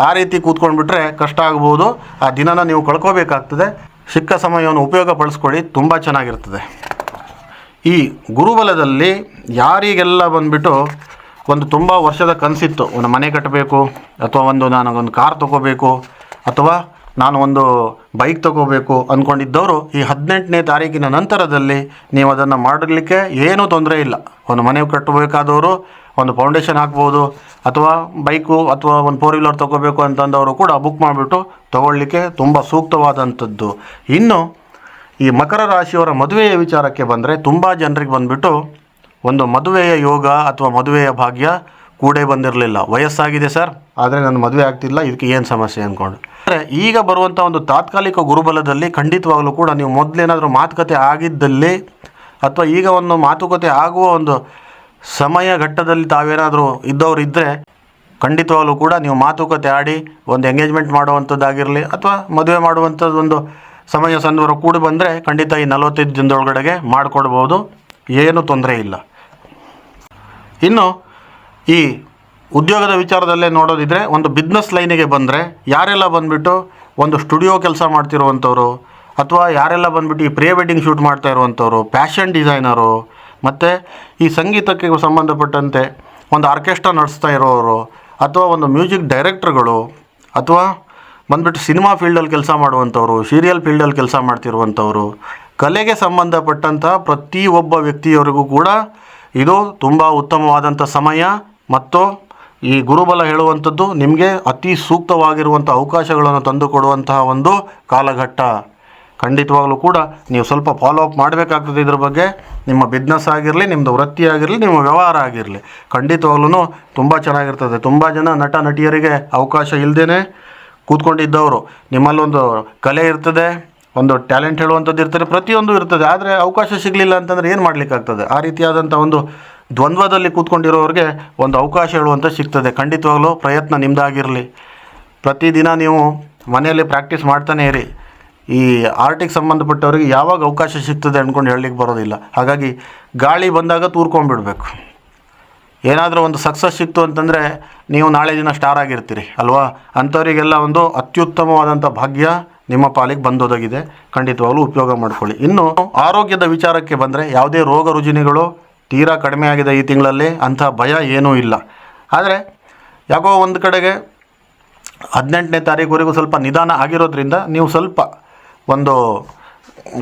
ಆ ರೀತಿ ಕೂತ್ಕೊಂಡ್ಬಿಟ್ರೆ ಕಷ್ಟ ಆಗ್ಬೋದು. ಆ ದಿನನ ನೀವು ಕಳ್ಕೋಬೇಕಾಗ್ತದೆ. ಸಿಕ್ಕ ಸಮಯವನ್ನು ಉಪಯೋಗ ಪಡಿಸ್ಕೊಳ್ಳಿ ತುಂಬ ಚೆನ್ನಾಗಿರ್ತದೆ. ಈ ಗುರುಬಲದಲ್ಲಿ ಯಾರಿಗೆಲ್ಲ ಬಂದುಬಿಟ್ಟು ಒಂದು ತುಂಬ ವರ್ಷದ ಕನಸಿತ್ತು, ಒಂದು ಮನೆ ಕಟ್ಟಬೇಕು ಅಥವಾ ಒಂದು ನಾನು ಒಂದು ಕಾರ್ ತೊಗೋಬೇಕು, ಅಥವಾ ನಾನು ಒಂದು ಬೈಕ್ ತಗೋಬೇಕು ಅಂದ್ಕೊಂಡಿದ್ದವರು ಈ ಹದಿನೆಂಟನೇ ತಾರೀಕಿನ ನಂತರದಲ್ಲಿ ನೀವು ಅದನ್ನು ಮಾಡಲಿಕ್ಕೆ ಏನೂ ತೊಂದರೆ ಇಲ್ಲ. ಒಂದು ಮನೆ ಕಟ್ಟಬೇಕಾದವರು ಒಂದು ಫೌಂಡೇಶನ್ ಹಾಕ್ಬೋದು, ಅಥವಾ ಬೈಕು, ಅಥವಾ ಒಂದು ಫೋರ್ ವೀಲರ್ ತೊಗೋಬೇಕು ಅಂತಂದವರು ಕೂಡ ಬುಕ್ ಮಾಡಿಬಿಟ್ಟು ತೊಗೊಳ್ಳಿಕ್ಕೆ ತುಂಬ ಸೂಕ್ತವಾದಂಥದ್ದು. ಇನ್ನು ಈ ಮಕರ ರಾಶಿಯವರ ಮದುವೆಯ ವಿಚಾರಕ್ಕೆ ಬಂದರೆ ತುಂಬ ಜನರಿಗೆ ಬಂದ್ಬಿಟ್ಟು ಒಂದು ಮದುವೆಯ ಯೋಗ ಅಥವಾ ಮದುವೆಯ ಭಾಗ್ಯ ಕೂಡೇ ಬಂದಿರಲಿಲ್ಲ. ವಯಸ್ಸಾಗಿದೆ ಸರ್. ಆದರೆ ನನ್ನ ಮದುವೆ ಆಗ್ತಿಲ್ಲ ಇದಕ್ಕೆ ಏನು ಸಮಸ್ಯೆ ಅಂದ್ಕೊಂಡು ಅಂದರೆ ಈಗ ಬರುವಂಥ ಒಂದು ತಾತ್ಕಾಲಿಕ ಗುರುಬಲದಲ್ಲಿ ಖಂಡಿತವಾಗಲೂ ಕೂಡ ನೀವು ಮೊದಲೇನಾದರೂ ಮಾತುಕತೆ ಆಗಿದ್ದಲ್ಲಿ ಅಥವಾ ಈಗ ಒಂದು ಮಾತುಕತೆ ಆಗುವ ಒಂದು ಸಮಯ ಘಟ್ಟದಲ್ಲಿ ತಾವೇನಾದರೂ ಇದ್ದವರು ಇದ್ದರೆ ಖಂಡಿತವಾಗಲೂ ಕೂಡ ನೀವು ಮಾತುಕತೆ ಆಡಿ ಒಂದು ಎಂಗೇಜ್ಮೆಂಟ್ ಮಾಡುವಂಥದ್ದಾಗಿರಲಿ ಅಥವಾ ಮದುವೆ ಮಾಡುವಂಥದ್ದು ಒಂದು ಸಮಯ ಸಂದರ್ಭ ಕೂಡಿ ಬಂದರೆ ಖಂಡಿತ ಈ ನಲವತ್ತೈದು ದಿನದೊಳಗಡೆಗೆ ಮಾಡಿಕೊಡ್ಬೋದು. ಏನು ತೊಂದರೆ ಇಲ್ಲ. ಇನ್ನು ಈ ಉದ್ಯೋಗದ ವಿಚಾರದಲ್ಲೇ ನೋಡೋದಿದ್ರೆ ಒಂದು ಬಿಸ್ನೆಸ್ ಲೈನಿಗೆ ಬಂದರೆ ಯಾರೆಲ್ಲ ಬಂದುಬಿಟ್ಟು ಒಂದು ಸ್ಟುಡಿಯೋ ಕೆಲಸ ಮಾಡ್ತಿರುವಂಥವ್ರು ಅಥವಾ ಯಾರೆಲ್ಲ ಬಂದುಬಿಟ್ಟು ಈ ಪ್ರೀ ವೆಡ್ಡಿಂಗ್ ಶೂಟ್ ಮಾಡ್ತಾ ಇರುವಂಥವ್ರು ಫ್ಯಾಷನ್ ಡಿಸೈನರು ಮತ್ತು ಈ ಸಂಗೀತಕ್ಕೆ ಸಂಬಂಧಪಟ್ಟಂತೆ ಒಂದು ಆರ್ಕೆಸ್ಟ್ರಾ ನಡೆಸ್ತಾ ಇರೋರು, ಅಥವಾ ಒಂದು ಮ್ಯೂಸಿಕ್ ಡೈರೆಕ್ಟ್ರ್ಗಳು ಅಥವಾ ಬಂದ್ಬಿಟ್ಟು ಸಿನಿಮಾ ಫೀಲ್ಡಲ್ಲಿ ಕೆಲಸ ಮಾಡುವಂಥವ್ರು ಸೀರಿಯಲ್ ಫೀಲ್ಡಲ್ಲಿ ಕೆಲಸ ಮಾಡ್ತಿರುವಂಥವ್ರು, ಕಲೆಗೆ ಸಂಬಂಧಪಟ್ಟಂಥ ಪ್ರತಿಯೊಬ್ಬ ವ್ಯಕ್ತಿಯವರಿಗೂ ಕೂಡ ಇದು ತುಂಬ ಉತ್ತಮವಾದಂಥ ಸಮಯ. ಮತ್ತು ಈ ಗುರುಬಲ ಹೇಳುವಂಥದ್ದು ನಿಮಗೆ ಅತಿ ಸೂಕ್ತವಾಗಿರುವಂಥ ಅವಕಾಶಗಳನ್ನು ತಂದುಕೊಡುವಂತಹ ಒಂದು ಕಾಲಘಟ್ಟ. ಖಂಡಿತವಾಗಲೂ ಕೂಡ ನೀವು ಸ್ವಲ್ಪ ಫಾಲೋ ಅಪ್ ಮಾಡಬೇಕಾಗ್ತದೆ ಇದ್ರ ಬಗ್ಗೆ. ನಿಮ್ಮ ಬಿಸ್ನೆಸ್ ಆಗಿರಲಿ ನಿಮ್ಮದು ವೃತ್ತಿ ಆಗಿರಲಿ, ನಿಮ್ಮ ವ್ಯವಹಾರ ಆಗಿರಲಿ. ಖಂಡಿತವಾಗ್ಲೂ ತುಂಬ ಚೆನ್ನಾಗಿರ್ತದೆ. ತುಂಬ ಜನ ನಟ ನಟಿಯರಿಗೆ ಅವಕಾಶ ಇಲ್ಲದೇ ಕೂತ್ಕೊಂಡಿದ್ದವರು. ನಿಮ್ಮಲ್ಲೊಂದು ಕಲೆ ಇರ್ತದೆ, ಒಂದು ಟ್ಯಾಲೆಂಟ್ ಹೇಳುವಂಥದ್ದು ಇರ್ತದೆ, ಪ್ರತಿಯೊಂದು ಇರ್ತದೆ. ಆದರೆ ಅವಕಾಶ ಸಿಗಲಿಲ್ಲ ಅಂತಂದರೆ ಏನು ಮಾಡಲಿಕ್ಕಾಗ್ತದೆ? ಆ ರೀತಿಯಾದಂಥ ಒಂದು ದ್ವಂದ್ವದಲ್ಲಿ ಕೂತ್ಕೊಂಡಿರೋರಿಗೆ ಒಂದು ಅವಕಾಶ ಹೇಳುವಂಥ ಸಿಗ್ತದೆ. ಖಂಡಿತವಾಗಲೂ ಪ್ರಯತ್ನ ನಿಮ್ಮದಾಗಿರಲಿ ಪ್ರತಿದಿನ ನೀವು ಮನೆಯಲ್ಲಿ ಪ್ರಾಕ್ಟೀಸ್ ಮಾಡ್ತಾನೆ ಇರಿ. ಈ ಆರ್ಟಿಗೆ ಸಂಬಂಧಪಟ್ಟವರಿಗೆ ಯಾವಾಗ ಅವಕಾಶ ಸಿಗ್ತದೆ ಅಂದ್ಕೊಂಡು ಹೇಳಲಿಕ್ಕೆ ಬರೋದಿಲ್ಲ. ಹಾಗಾಗಿ ಗಾಳಿ ಬಂದಾಗ ತೂರ್ಕೊಂಡ್ಬಿಡ್ಬೇಕು. ಏನಾದರೂ ಒಂದು ಸಕ್ಸಸ್ ಸಿಕ್ತು ಅಂತಂದರೆ ನೀವು ನಾಳೆ ದಿನ ಸ್ಟಾರ್ ಆಗಿರ್ತೀರಿ, ಅಲ್ವಾ? ಅಂಥವರಿಗೆಲ್ಲ ಒಂದು ಅತ್ಯುತ್ತಮವಾದಂಥ ಭಾಗ್ಯ ನಿಮ್ಮ ಪಾಲಿಗೆ ಬಂದೋದಾಗಿದೆ. ಖಂಡಿತವಾಗಲೂ ಉಪಯೋಗ ಮಾಡ್ಕೊಳ್ಳಿ. ಇನ್ನು ಆರೋಗ್ಯದ ವಿಚಾರಕ್ಕೆ ಬಂದರೆ ಯಾವುದೇ ರೋಗ ರುಜಿನಗಳು ತೀರಾ ಕಡಿಮೆ ಆಗಿದೆ ಈ ತಿಂಗಳಲ್ಲಿ, ಅಂಥ ಭಯ ಏನೂ ಇಲ್ಲ. ಆದರೆ, ಯಾಕೋ ಒಂದು ಕಡೆಗೆ ಹದಿನೆಂಟನೇ ತಾರೀಕುವರೆಗೂ ಸ್ವಲ್ಪ ನಿಧಾನ ಆಗಿರೋದ್ರಿಂದ ನೀವು ಸ್ವಲ್ಪ ಒಂದು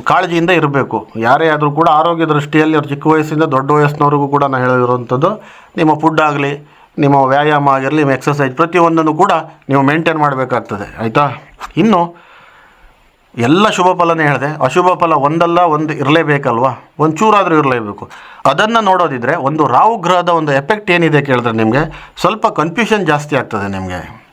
ಕಾಳಜಿಯಿಂದ ಇರಬೇಕು. ಯಾರೇ ಆದರೂ ಕೂಡ ಆರೋಗ್ಯ ದೃಷ್ಟಿಯಲ್ಲಿ ಅವ್ರು ಚಿಕ್ಕ ವಯಸ್ಸಿಂದ ದೊಡ್ಡ ವಯಸ್ಸಿನವ್ರಿಗೂ ಕೂಡ ನಾನು ಹೇಳಿರುವಂಥದ್ದು, ನಿಮ್ಮ ಫುಡ್ ಆಗಲಿ, ನಿಮ್ಮ ವ್ಯಾಯಾಮ ಆಗಿರಲಿ, ನಿಮ್ಮ ಎಕ್ಸಸೈಸ್ ಪ್ರತಿಯೊಂದನ್ನು ಕೂಡ ನೀವು ಮೇಂಟೈನ್ ಮಾಡಬೇಕಾಗ್ತದೆ. ಆಯಿತಾ? ಇನ್ನು ಎಲ್ಲ ಶುಭ ಫಲನೇ ಹೇಳಿದೆ. ಅಶುಭ ಫಲ ಒಂದಲ್ಲ, ಒಂದು ಇರಲೇಬೇಕಲ್ವಾ? ಒಂದು ಚೂರಾದರೂ ಇರಲೇಬೇಕು. ಅದನ್ನು ನೋಡೋದಿದ್ರೆ ಒಂದು ರಾಹು ಗ್ರಹದ ಒಂದು ಎಫೆಕ್ಟ್ ಏನಿದೆ ಕೇಳಿದ್ರೆ ನಿಮಗೆ? ಸ್ವಲ್ಪ ಕನ್ಫ್ಯೂಷನ್ ಜಾಸ್ತಿ ಆಗ್ತದೆ ನಿಮಗೆ.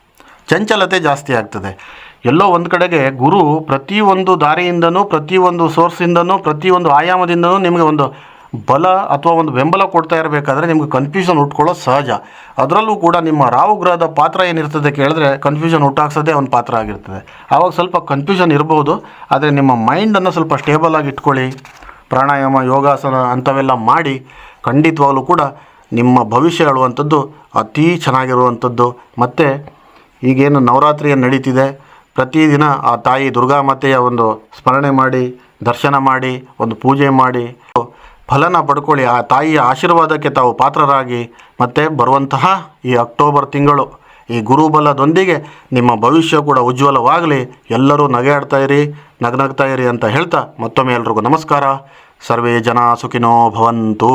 ಚಂಚಲತೆ ಜಾಸ್ತಿ ಆಗ್ತದೆ. ಎಲ್ಲೋ ಒಂದು ಕಡೆಗೆ ಗುರು ಪ್ರತಿಯೊಂದು ದಾರಿಯಿಂದನೂ, ಪ್ರತಿಯೊಂದು ಸೋರ್ಸಿಂದನೂ ಪ್ರತಿಯೊಂದು ಆಯಾಮದಿಂದನೂ ನಿಮಗೆ ಒಂದು ಬಲ ಅಥವಾ ಒಂದು ಬೆಂಬಲ ಕೊಡ್ತಾ ಇರಬೇಕಾದ್ರೆ ನಿಮ್ಗೆ ಕನ್ಫ್ಯೂಷನ್ ಉಟ್ಕೊಳ್ಳೋದು ಸಹಜ. ಅದರಲ್ಲೂ ಕೂಡ ನಿಮ್ಮ ರಾಹು ಗ್ರಹದ ಪಾತ್ರ ಏನಿರ್ತದೆ ಕೇಳಿದ್ರೆ ಕನ್ಫ್ಯೂಷನ್ ಹುಟ್ಟಾಕ್ಸೋದೇ ಒಂದು ಪಾತ್ರ ಆಗಿರ್ತದೆ. ಆವಾಗ ಸ್ವಲ್ಪ ಕನ್ಫ್ಯೂಷನ್ ಇರ್ಬೋದು, ಆದರೆ ನಿಮ್ಮ ಮೈಂಡನ್ನು ಸ್ವಲ್ಪ ಸ್ಟೇಬಲ್ ಆಗಿ ಇಟ್ಕೊಳ್ಳಿ. ಪ್ರಾಣಾಯಾಮ, ಯೋಗಾಸನ ಅಂಥವೆಲ್ಲ ಮಾಡಿ, ಖಂಡಿತವಾಗಲೂ ಕೂಡ ನಿಮ್ಮ ಭವಿಷ್ಯ ಹೇಳುವಂಥದ್ದು ಅತೀ ಚೆನ್ನಾಗಿರುವಂಥದ್ದು. ಮತ್ತು ಈಗೇನು ನವರಾತ್ರಿಯನ್ನು ನಡೀತಿದೆ. ಪ್ರತಿದಿನ ಆ ತಾಯಿ ದುರ್ಗಾ ಮಾತೆಯ ಒಂದು ಸ್ಮರಣೆ ಮಾಡಿ, ದರ್ಶನ ಮಾಡಿ, ಒಂದು ಪೂಜೆ ಮಾಡಿ ಫಲನ ಪಡ್ಕೊಳ್ಳಿ. ಆ ತಾಯಿಯ ಆಶೀರ್ವಾದಕ್ಕೆ ತಾವು ಪಾತ್ರರಾಗಿ ಮತ್ತೆ ಬರುವಂತಹ ಈ ಅಕ್ಟೋಬರ್ ತಿಂಗಳು ಈ ಗುರುಬಲದೊಂದಿಗೆ ನಿಮ್ಮ ಭವಿಷ್ಯ ಕೂಡ ಉಜ್ವಲವಾಗಲಿ. ಎಲ್ಲರೂ ನಗೆಯಾಡ್ತಾ ಇರಿ, ನಗ್ನಗ್ತಾ ಇರಿ ಅಂತ ಹೇಳ್ತಾ ಮತ್ತೊಮ್ಮೆ ಎಲ್ರಿಗೂ ನಮಸ್ಕಾರ. ಸರ್ವೇ ಜನ ಸುಖಿನೋ ಭವಂತು.